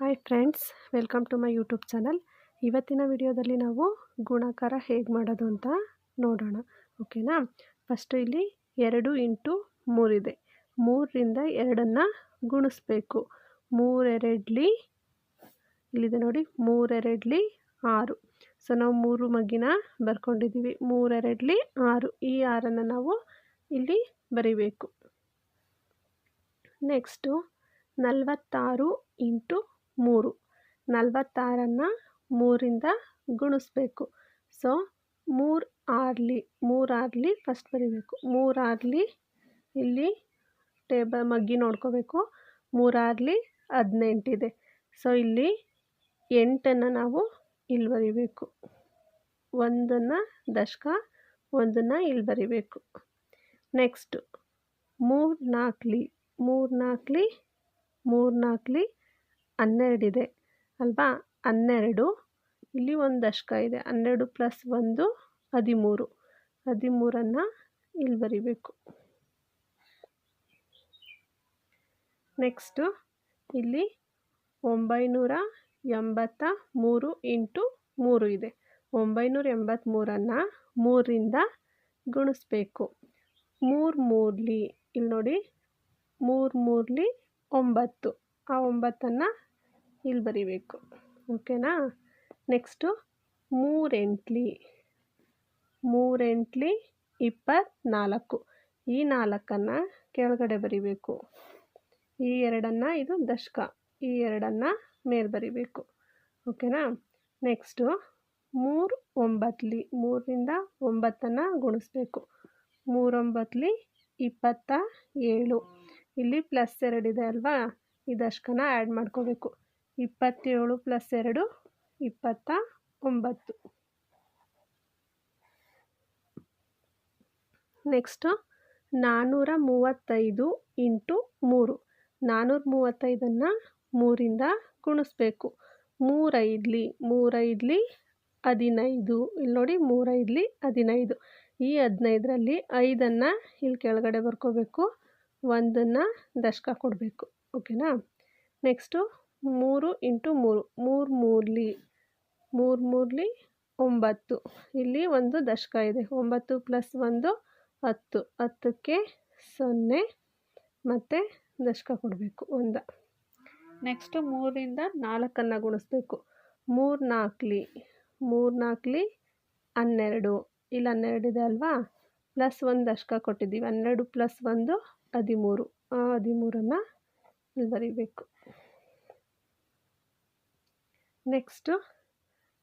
Hi friends welcome to my YouTube channel ಇವತ್ತಿನ ವಿಡಿಯೋದಲ್ಲಿ ನಾವು ಗುಣಾಕಾರ ಹೇಗೆ ಮಾಡೋದು ಅಂತ ನೋಡೋಣ ಓಕೆನಾ ಫಸ್ಟು ಇಲ್ಲಿ ಎರಡು ಇಂಟು ಮೂರಿದೆ ಮೂರರಿಂದ ಎರಡನ್ನು ಗುಣಿಸ್ಬೇಕು. ಮೂರೆರಡ್ಲಿ, ಇಲ್ಲಿದೆ ನೋಡಿ, ಮೂರೆರಡ್ಲಿ ಆರು. ಸೊ ನಾವು ಮೂರು ಮಗ್ಗಿನ ಬರ್ಕೊಂಡಿದ್ದೀವಿ. ಮೂರೆರಡ್ಲಿ ಆರು. ಈ ಆರನ್ನು ನಾವು ಇಲ್ಲಿ ಬರಿಬೇಕು. ನೆಕ್ಸ್ಟು ನಲವತ್ತಾರು ಇಂಟು ಮೂರು. ನಲವತ್ತಾರನ್ನು ಮೂರಿಂದ ಗುಣಿಸ್ಬೇಕು. ಸೊ ಮೂರು ಆರ್ಲಿ ಮೂರಾರ್ಲಿ ಫಸ್ಟ್ ಬರಿಬೇಕು. ಮೂರಾರ್ಲಿ ಇಲ್ಲಿ ಟೇಬಲ್ ಮಗ್ಗಿ ನೋಡ್ಕೋಬೇಕು. ಮೂರಾರ್ಲಿ ಹದಿನೆಂಟಿದೆ ಸೊ ಇಲ್ಲಿ ಎಂಟನ್ನು ನಾವು ಇಲ್ಲಿ ಬರೀಬೇಕು. ಒಂದನ್ನು ದಶಕ, ಒಂದನ್ನು ಇಲ್ಲಿ ಬರೀಬೇಕು. ನೆಕ್ಸ್ಟು ಮೂರು ನಾಲ್ಕಲಿ ಮೂರು ನಾಲ್ಕಲಿ ಮೂರು ನಾಲ್ಕಲಿ ಹನ್ನೆರಡಿದೆ ಅಲ್ವಾ? ಹನ್ನೆರಡು, ಇಲ್ಲಿ ಒಂದು ದಶಕ ಇದೆ. ಹನ್ನೆರಡು ಪ್ಲಸ್ ಒಂದು, ಹದಿಮೂರು. ಹದಿಮೂರನ್ನು ಇಲ್ಲಿ ಬರಿಬೇಕು. ನೆಕ್ಸ್ಟು, ಇಲ್ಲಿ ಒಂಬೈನೂರ ಎಂಬತ್ತ ಮೂರು ಇಂಟು ಮೂರು ಇದೆ. ಒಂಬೈನೂರ ಎಂಬತ್ತ್ಮೂರನ್ನು ಮೂರರಿಂದ ಗುಣಿಸ್ಬೇಕು. ಮೂರು ಮೂರಲಿ, ಇಲ್ಲಿ ನೋಡಿ, ಮೂರು ಮೂರಲಿ ಒಂಬತ್ತು. ಆ ಒಂಬತ್ತನ್ನು ಇಲ್ಲಿ ಬರಿಬೇಕು. ಓಕೆನಾ ನೆಕ್ಸ್ಟು ಮೂರೆಂಟ್ಲಿ ಮೂರೆಂಟ್ಲಿ ಇಪ್ಪತ್ತ್ನಾಲ್ಕು ಈ ನಾಲ್ಕನ್ನು ಕೆಳಗಡೆ ಬರಿಬೇಕು. ಈ ಎರಡನ್ನು ಇದು ದಶಕ, ಈ ಎರಡನ್ನು ಮೇಲೆ ಬರಿಬೇಕು. ಓಕೆನಾ ನೆಕ್ಸ್ಟು ಮೂರು ಒಂಬತ್ತಲಿ ಮೂರರಿಂದ ಒಂಬತ್ತನ್ನು ಗುಣಿಸ್ಬೇಕು. ಮೂರೊಂಬತ್ತಲಿ ಇಪ್ಪತ್ತ ಏಳು. ಇಲ್ಲಿ ಪ್ಲಸ್ ಎರಡಿದೆ ಅಲ್ವಾ? ದಶಕನ ಆ್ಯಡ್ ಮಾಡ್ಕೋಬೇಕು. ಇಪ್ಪತ್ತೇಳು ಪ್ಲಸ್ ಎರಡು, ಇಪ್ಪತ್ತ ಒಂಬತ್ತು. ನೆಕ್ಸ್ಟು ನಾನ್ನೂರ ಮೂವತ್ತೈದು ಇಂಟು ಮೂರು. ನಾನ್ನೂರ ಮೂವತ್ತೈದನ್ನು ಮೂರಿಂದ ಗುಣಿಸ್ಬೇಕು. ಮೂರೈದ್ಲಿ ಮೂರೈದ್ಲಿ ಹದಿನೈದು. ಇಲ್ಲಿ ನೋಡಿ ಮೂರೈದ್ಲಿ ಹದಿನೈದು. ಈ ಹದಿನೈದರಲ್ಲಿ ಐದನ್ನು ಇಲ್ಲಿ ಕೆಳಗಡೆ ಬರ್ಕೋಬೇಕು. ಒಂದನ್ನು ದಶಕ ಕೊಡಬೇಕು ಓಕೆನಾ ನೆಕ್ಸ್ಟು ಮೂರು ಇಂಟು ಮೂರು ಮೂರು ಮೂರ್ಲಿ ಮೂರು ಮೂರ್ಲಿ ಒಂಬತ್ತು. ಇಲ್ಲಿ ಒಂದು ದಶಕ ಇದೆ, ಒಂಬತ್ತು ಪ್ಲಸ್ ಒಂದು ಹತ್ತು. ಹತ್ತಕ್ಕೆ ಸೊನ್ನೆ ಮತ್ತು ದಶಕ ಕೊಡಬೇಕು ಒಂದು. ನೆಕ್ಸ್ಟು ಮೂರರಿಂದ ನಾಲ್ಕನ್ನು ಗುಣಿಸ್ಬೇಕು. ಮೂರು ನಾಲ್ಕಲಿ ಮೂರು ನಾಲ್ಕಲಿ ಹನ್ನೆರಡು. ಇಲ್ಲಿ ಹನ್ನೆರಡು ಇದೆ ಅಲ್ವಾ? ಪ್ಲಸ್ ಒಂದು ದಶಕ ಕೊಟ್ಟಿದ್ದೀವಿ, ಹನ್ನೆರಡು ಪ್ಲಸ್ ಒಂದು ಹದಿಮೂರು. ಆ ಹದಿಮೂರನ್ನು ಇಲ್ಲಿ ಬರೀಬೇಕು. ನೆಕ್ಸ್ಟು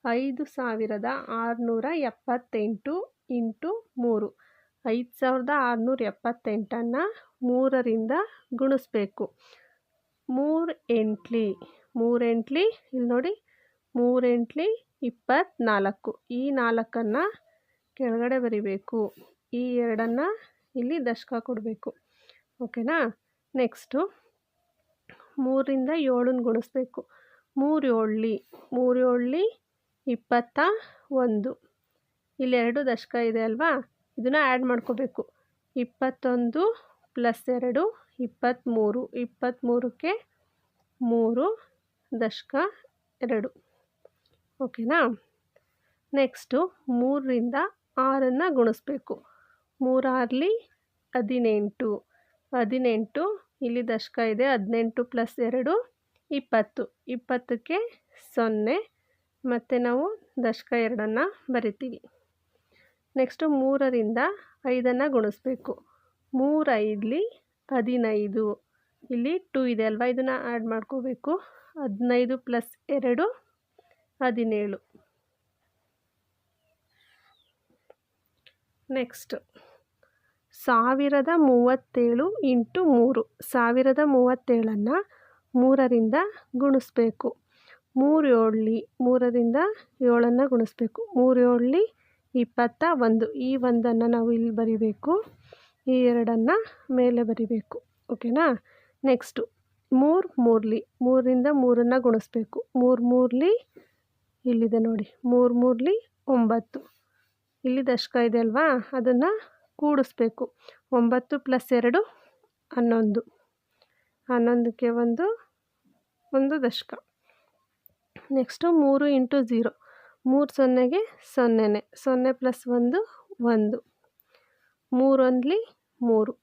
ಐದು ಸಾವಿರದ ಆರುನೂರ ಎಪ್ಪತ್ತೆಂಟು ಇಂಟು ಮೂರು. ಐದು ಸಾವಿರದ ಆರುನೂರ ಎಪ್ಪತ್ತೆಂಟನ್ನು ಮೂರರಿಂದ ಗುಣಿಸ್ಬೇಕು. ಮೂರು ಎಂಟ್ಲಿ ಮೂರೆಂಟ್ಲಿ, ಇಲ್ಲಿ ನೋಡಿ, ಮೂರೆಂಟ್ಲಿ ಇಪ್ಪತ್ತ್ನಾಲ್ಕು ಈ ನಾಲ್ಕನ್ನು ಕೆಳಗಡೆ ಬರಿಬೇಕು. ಈ ಎರಡನ್ನು ಇಲ್ಲಿ ದಶಕ ಕೊಡಬೇಕು. ಓಕೆನಾ? ನೆಕ್ಸ್ಟು ಮೂರಿಂದ ಏಳನ್ನ ಗುಣಿಸ್ಬೇಕು. ಮೂರು ಏಳ್ಲಿ ಮೂರು ಏಳ್ಲಿ ಇಪ್ಪತ್ತ ಒಂದು. ಇಲ್ಲಿ ಎರಡು ದಶಕ ಇದೆ ಅಲ್ವಾ? ಇದನ್ನು ಆ್ಯಡ್ ಮಾಡ್ಕೋಬೇಕು. ಇಪ್ಪತ್ತೊಂದು ಪ್ಲಸ್ ಎರಡು ಇಪ್ಪತ್ತ್ಮೂರು ಇಪ್ಪತ್ತ್ಮೂರಕ್ಕೆ ಮೂರು ದಶಕ ಎರಡು. ಓಕೆನಾ? ನೆಕ್ಸ್ಟು ಮೂರರಿಂದ ಆರನ್ನು ಗುಣಿಸ್ಬೇಕು. ಮೂರಾರ್ಲಿ ಹದಿನೆಂಟು. ಹದಿನೆಂಟು, ಇಲ್ಲಿ ದಶಕ ಇದೆ, ಹದಿನೆಂಟು ಪ್ಲಸ್ ಎರಡು, ಇಪ್ಪತ್ತು. ಇಪ್ಪತ್ತಕ್ಕೆ ಸೊನ್ನೆ, ಮತ್ತು ನಾವು ದಶಕ ಎರಡನ್ನು ಬರಿತೀವಿ. ನೆಕ್ಸ್ಟು ಮೂರರಿಂದ ಐದನ್ನು ಗುಣಿಸ್ಬೇಕು. ಮೂರೈದಲಿ ಹದಿನೈದು. ಇಲ್ಲಿ ಟೂ ಇದೆ ಅಲ್ವಾ, ಇದನ್ನು ಆ್ಯಡ್ ಮಾಡ್ಕೋಬೇಕು. ಹದಿನೈದು ಪ್ಲಸ್ ಎರಡು, ಹದಿನೇಳು. ನೆಕ್ಸ್ಟ್. ಸಾವಿರದ ಮೂವತ್ತೇಳು ಇಂಟು ಮೂರು. ಸಾವಿರದ ಮೂವತ್ತೇಳನ್ನು ಮೂರರಿಂದ ಗುಣಿಸ್ಬೇಕು. ಮೂರು ಏಳಲಿ ಮೂರರಿಂದ ಏಳನ್ನು ಗುಣಿಸ್ಬೇಕು. ಮೂರು ಏಳಲಿ ಇಪ್ಪತ್ತ ಒಂದು. ಈ ಒಂದನ್ನು ನಾವು ಇಲ್ಲಿ ಬರಿಬೇಕು. ಈ ಎರಡನ್ನು ಮೇಲೆ ಬರಿಬೇಕು. ಓಕೆನಾ? ನೆಕ್ಸ್ಟು ಮೂರು ಮೂರಲಿ. ಮೂರರಿಂದ ಮೂರನ್ನು ಗುಣಿಸ್ಬೇಕು. ಮೂರು ಮೂರಲಿ ಇಲ್ಲಿದೆ ನೋಡಿ. ಮೂರು ಮೂರಲಿ ಒಂಬತ್ತು. ಇಲ್ಲಿ ದಶಕ ಇದೆ ಅಲ್ವಾ? ಅದನ್ನು ಕೂಡಿಸ್ಬೇಕು. ಒಂಬತ್ತು ಪ್ಲಸ್ ಎರಡು, ಹನ್ನೊಂದು. ಹನ್ನೊಂದಕ್ಕೆ ಒಂದು ಒಂದು ದಶಕ. ನೆಕ್ಸ್ಟು ಮೂರು ಇಂಟು ಝೀರೋ ಮೂರು ಸೊನ್ನೆಗೆ ಸೊನ್ನೆನೇ. ಸೊನ್ನೆ ಪ್ಲಸ್ ಒಂದು ಒಂದು. ಮೂರೊಂದ್ಲಿ ಮೂರು.